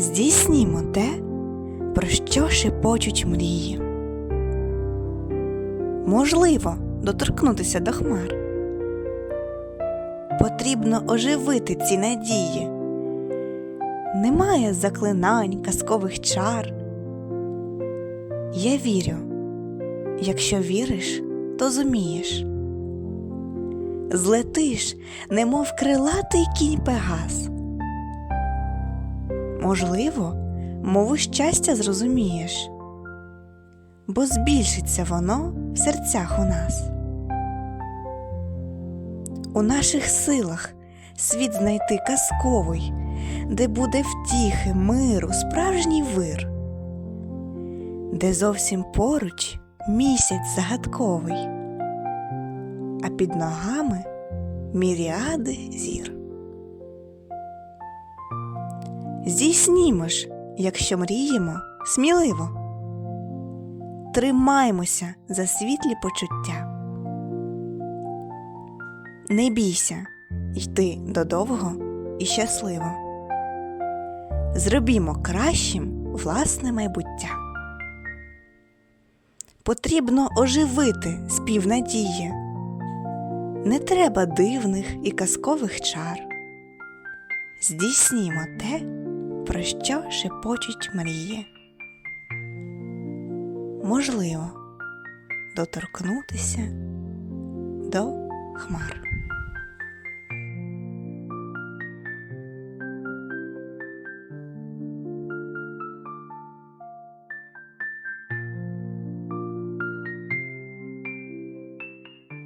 здійснімо те, про що шепочуть мрії. Можливо доторкнутися до хмар. Потрібно оживити ці надії. Немає заклинань, казкових чар. Я вірю, якщо віриш, то зумієш. Злетиш, немов крилатий кінь Пегас. Можливо, мову щастя зрозумієш, бо збільшиться воно в серцях у нас. У наших силах світ знайти казковий, де буде втіхи, миру, справжній вир, де зовсім поруч місяць загадковий, а під ногами міріади зір. Здійснімо ж, якщо мріємо, сміливо. Тримаймося за світлі почуття. Не бійся йти до довго і щасливо. Зробімо кращим власне майбуття. Потрібно оживити спів надії. Не треба дивних і казкових чар. Здійснімо те, про що шепочуть мрії. Можливо доторкнутися до хмар.